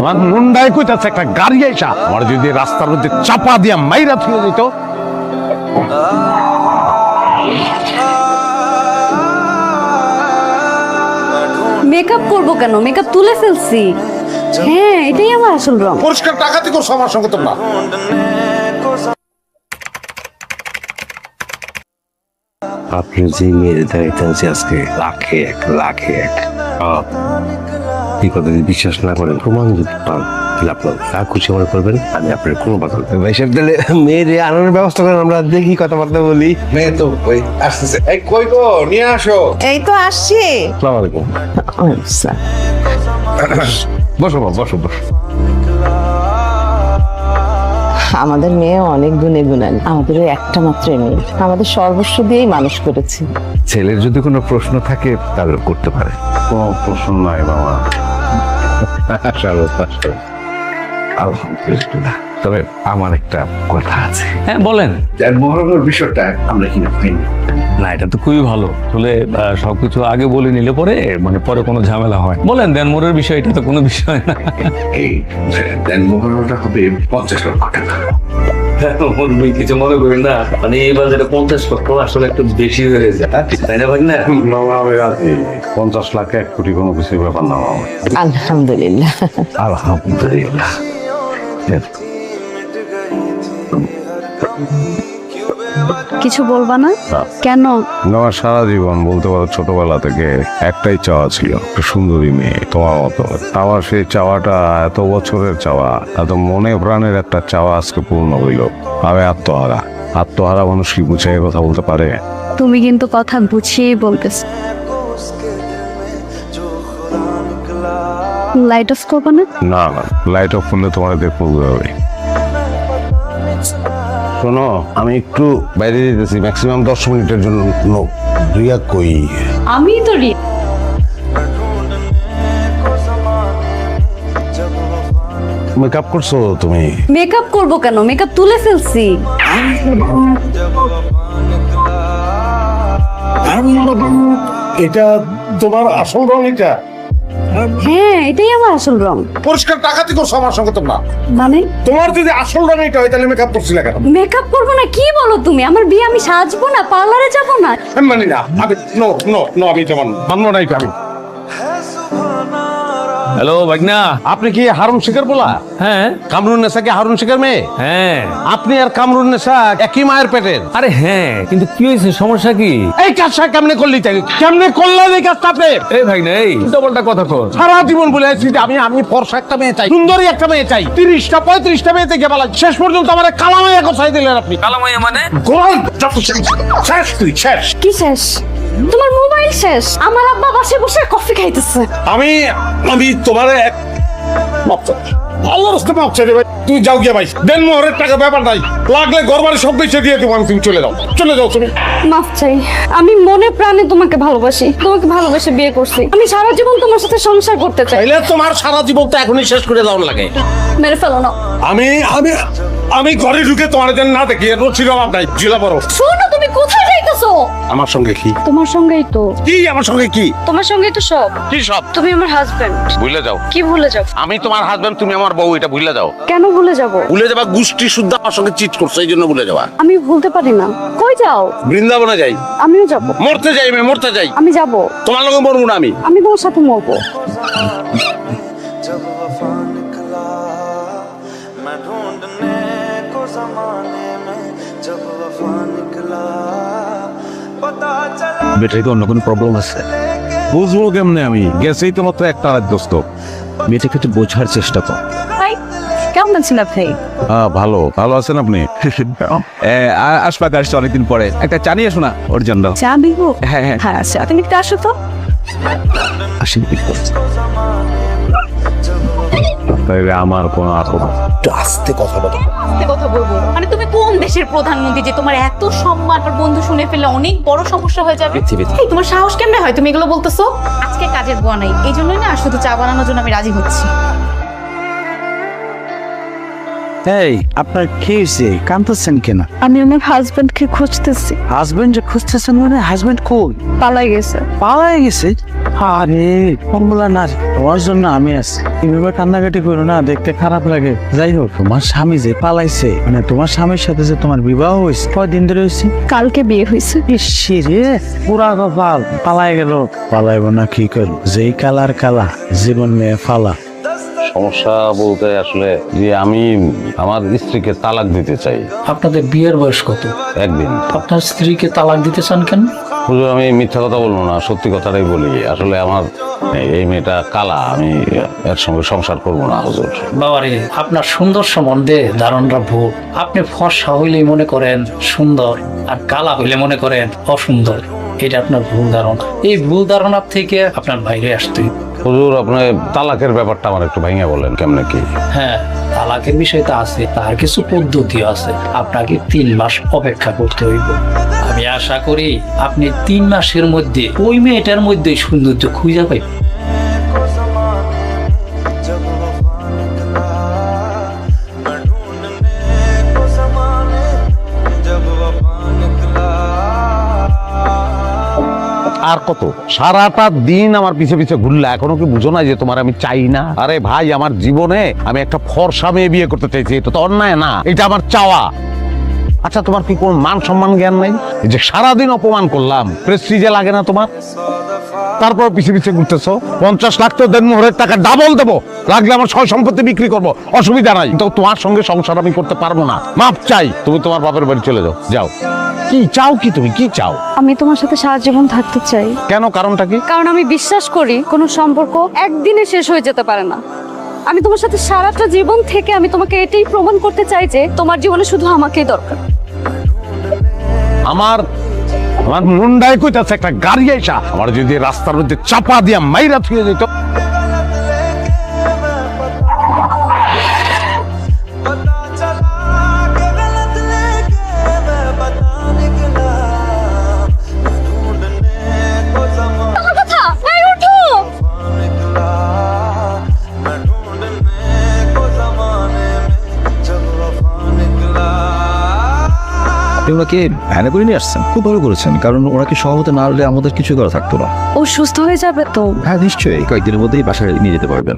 আমার মুন্ডায় কইতাছে একটা গাড়ি আইসা। আমার যদি রাস্তার মধ্যে চাপা দিয়া মাইরা থুয়ে দিত। মেকআপ করব কেন? মেকআপ তুলে ফেলছি। হ্যাঁ এটাই আমার আসল রং। পরিষ্কার টাকাতে করছ আমার সঙ্গে তোমরা? আপনি যে মেয়ের দাঁড়িয়ে আজকে লাখে এক লাখে এক। এই কথা যদি বিশ্বাস না করেন প্রমাণ যদি পান তাহলে আপনার যা খুশি মনে করবেন আমি আপনার কোনো বাধা ভাই সাহেব তাহলে মেয়ের আনানোর ব্যবস্থা করেন আমরা দেখি কথাবার্তা বলি। মেয়ে তো ওই আসতেছে। এই কই গো? নিয়ে আসো। এই তো আসছি। আসসালামু আলাইকুম। বসো বাবা, বসো বসো। আমাদের মেয়ে অনেক গুণে গুণান। আমাদের একটা মাত্র মেয়ে। আমাদের সর্বস্ব দিয়েই মানুষ করেছি। ছেলের যদি কোনো প্রশ্ন থাকে তাহলে করতে পারে। কোনো প্রশ্ন নাই বাবা। আলহামদুলিল্লাহ। তবে আমার একটা কথা আছে। হ্যাঁ বলেন। মহরমের বিষয়টা আমরা কিনা পাইনি না এটা তো খুবই ভালো। আসলে সবকিছু আগে বলে নিলে পরে মানে পরে কোনো ঝামেলা হয়। বলেন দেনমোহরের বিষয় এটা তো কোনো বিষয় না। এই দেনমোহরটা হবে পঞ্চাশ লক্ষ টাকা। কিছু মনে করেন না। মানে এই যেটা পঞ্চাশ লক্ষ আসলে একটু বেশি হয়ে যায় তাই না ভাই না পঞ্চাশ লাখ এক কোটি কোনো কিছু ব্যাপার না আলহামদুলিল্লাহ। আলহামদুলিল্লাহ। কিছু বলবা না? কেন? আমার সারা জীবন বলতে পারো ছোটবেলা থেকে একটাই চাওয়া ছিল একটা সুন্দরী মেয়ে তোমার মতো। আমার সেই চাওয়াটা এত বছরের চাওয়া এত মনে প্রাণের একটা চাওয়া আজকে পূর্ণ হইল। আমি আত্মহারা। আত্মহারা মানুষ কি বুঝে কথা বলতে পারে? তুমি কিন্তু কথা বুঝিয়েই বলতেছ। লাইট অফ করব না? না না লাইট অফ করলে তোমার দেখব হবে। শোনো আমি একটু বাইরে যেতেছি ম্যাক্সিমাম দশ মিনিটের জন্য রিয়া কই? আমি তো রি মেকআপ করছ তুমি? মেকআপ করব কেন? মেকআপ তুলে ফেলছি। এটা তোমার আসল রং এটা? হ্যাঁ এটাই আমার আসল রং। পরিষ্কার টাকাতে করছ আমার সঙ্গে তোমরা? মানে? তোমার যদি আসল রং এটা হয় তাহলে মেকআপ করছিলে কেন? মেকআপ করব না কি বলো তুমি? আমার বিয়ে আমি সাজবো না পার্লারে যাব না। মানে না আমি নো নো নো আমি যেমন মানবো না আমি। হ্যালো ভাগনা। আপনি কি হারুন শেখের বলা? হ্যাঁ। কামরুন নেশা কি হারুন শেখের মেয়ে? হ্যাঁ। আপনি আর কামরুন নেশা একই মায়ের পেটের? আরে হ্যাঁ কিন্তু কি হয়েছে সমস্যা কি? এই কাজটা কেমনে করলি তাই কেমনে করলেন এই কাজটা আপনি? এই ভাগনা এই উল্টাপাল্টা কথা কর। সারা জীবন বলে আসছি যে আমি আমি ফর্সা একটা মেয়ে চাই সুন্দরী একটা মেয়ে চাই তিরিশটা পঁয়ত্রিশটা মেয়ে থেকে বলা শেষ পর্যন্ত আমার কালামাইয়া কথাই দিলেন আপনি। কালামাইয়া মানে? শেষ শেষ তুই শেষ। কি শেষ? তোমার মোবাইল শেষ। আমার আব্বা বাসে বসে কফি খাইতেছে। আমি আমি তোমার এক মাপ চাই। আল্লাহর রাস্তা মাপ চাই ভাই। তুই যাও গিয়ে ভাই। দেন মোহরের টাকা ব্যাপার নাই। লাগলে সব দিয়ে দেবো আমি তুমি চলে যাও। চলে যাও তুমি। মাফ চাই। আমি মনে প্রাণে তোমাকে ভালোবাসি। তোমাকে ভালোবেসে বিয়ে করছি। আমি সারা জীবন তোমার সাথে সংসার করতে চাই। তাইলে তোমার সারা জীবন তো এখনই শেষ করে দেওয়ার লাগে। মেরে ফেলো না। আমি আমি আমি ঘরে ঢুকে তোমার জন্য না দেখি। অভাব নাই। জিলা বড় শোনো তুমি কোথায় যাইতেছো আমার সঙ্গে কি তোমার সঙ্গেই তো কি আমার সঙ্গে কি তোমার সঙ্গেই তো সব কি সব তুমি আমার হাজবেন্ড ভুলে যাও কি ভুলে যাব আমি তোমার হাজবেন্ড তুমি আমার বউ এটা ভুলে যাও কেন ভুলে যাব ভুলে যাবা গোষ্ঠী শুদ্ধ আমার সঙ্গে চিট করছো এই জন্য ভুলে যাবা আমি ভুলতে পারি না কই যাও বৃন্দাবনে যাই আমিও যাব মরতে যাই আমি মরতে যাই আমি যাব তোমার লগে মরবো না আমি আমি তোমার সাথে মরবো जब वफा निकला বেটারি অন্য কোনো প্রবলেম আছে? বুঝব কেমনে আমি? গেছেই তো মাত্র একটা রাত দোস্ত। মেয়েটাকে একটু বোঝার চেষ্টা কর। কেমন আছেন আপনি? হ্যাঁ ভালো। ভালো আছেন আপনি? আসবাক আসছে অনেকদিন পরে। একটা চা নিয়ে শোনা ওর জন্য চা দিব হ্যাঁ হ্যাঁ। হ্যাঁ আচ্ছা তুমি একটু আসো তো। আসি তাইলে আমার কোনো আস্তে কথা বলব মানে তুমি কোন দেশের প্রধানমন্ত্রী যে তোমার এত সম্মান আর বন্ধু শুনে ফেললে অনেক বড় সমস্যা হয়ে যাবে। এই তোমার সাহস কেমনে হয়? তুমি এগুলো বলতেছো? আজকে কাজের বোয়া নাই। এই জন্যই না শুধু চা বানানোর জন্য আমি রাজি হচ্ছি। এই আপনার কি হয়েছে? কাঁদতেছেন কেন? আমি আমার হাজবেন্ডকে খুঁজতেছি। হাজবেন্ড যে খুঁজতেছেন মানে হাজবেন্ড কই? পালাই গেছে। পালায় গেছে? আরে কমলা না তোমার জন্য আমি আছি। এভাবে কান্নাকাটি করো না দেখতে খারাপ লাগে। যাই হোক তোমার স্বামী যে পালাইছে মানে তোমার স্বামীর সাথে যে তোমার বিবাহ হয়েছে কয়দিন ধরে হয়েছে? কালকে বিয়ে হয়েছে। ইসি রে পুরা কপাল। পালাই গেল। পালাইব না কি করব? যেই কালার কালা জীবন মেয়ে ফালা। সমস্যা বলতে আসলে যে আমি আমার স্ত্রীকে তালাক দিতে চাই। আপনাদের বিয়ের বয়স কত? একদিন। আপনার স্ত্রীকে তালাক দিতে চান কেন? হুজুর আমি মিথ্যা কথা বলব না, সত্যি কথাটাই বলি। আসলে আমার এই মেয়েটা কালা, আমি এর সঙ্গে সংসার করব না, হুজুর। বাবারে, আপনার সুন্দর সম্বন্ধে ধারণটা ভুল। আপনি ফর্সা হইলেই মনে করেন সুন্দর, আর কালা হইলে মনে করেন অসুন্দর। এটা আপনার ভুল ধারণা। এই ভুল ধারণার থেকে আপনার বাইরে আসতে। হুজুর আপনার তালাকের ব্যাপারটা আমার একটু ভাঙিয়ে বলেন, কেমনে কি? হ্যাঁ তালাকের বিষয়টা আছে, তার কিছু পদ্ধতি আছে। আপনাকে তিন মাস অপেক্ষা করতে হইব। আমি আশা করি আপনি তিন মাসের মধ্যে ওই মেয়েটার মধ্যে সৌন্দর্য খুঁজে পাইবেন। আর কত? সারাটা দিন আমার পিছে পিছে ঘুরলে। এখনও কি বুঝো না যে তোমার আমি চাই না? আরে ভাই, আমার জীবনে আমি একটা ফর্সা মেয়ে বিয়ে করতে চাইছি। এটা তো অন্যায় না। এটা আমার চাওয়া। আচ্ছা তোমার কি কোনো মান সম্মান জ্ঞান নাই? যে সারাদিন অপমান করলাম প্রেস্টিজে লাগে না তোমার? তারপর পিছে পিছে ঘুরতেছো, পঞ্চাশ লাখ তো দেন মোহরের টাকা ডাবল দেবো। লাগলে আমার সয় সম্পত্তি বিক্রি করব। অসুবিধা নাই। তো তোমার সঙ্গে সংসার আমি করতে পারব না। মাপ চাই। তুমি তোমার বাপের বাড়ি চলে যাও। যাও। কি চাও কি তুমি? কি চাও? আমি তোমার সাথে সারা জীবন থাকতে চাই। কেন? কারণটা কি? কারণ আমি বিশ্বাস করি কোনো সম্পর্ক একদিনে শেষ হয়ে যেতে পারে না। আমি তোমার সাথে সারাটা জীবন থেকে আমি তোমাকে এটাই প্রমাণ করতে চাই যে তোমার জীবনে শুধু আমাকেই দরকার। আমার আমার মুন্ডায় কইতাছে একটা গাড়ি আইসা আমার যদি রাস্তার মধ্যে চাপা দিয়া মাইরা থুয়ে যেত আপনি ওনাকে ভ্যানে করে নিয়ে আসছেন? খুব ভালো করেছেন কারণ ওনাকে সহমতে না হলে আমাদের কিছু করা থাকতো না। ও সুস্থ হয়ে যাবে তো? হ্যাঁ নিশ্চয়ই। কয়েকদিনের মধ্যেই বাসায় নিয়ে যেতে পারবেন।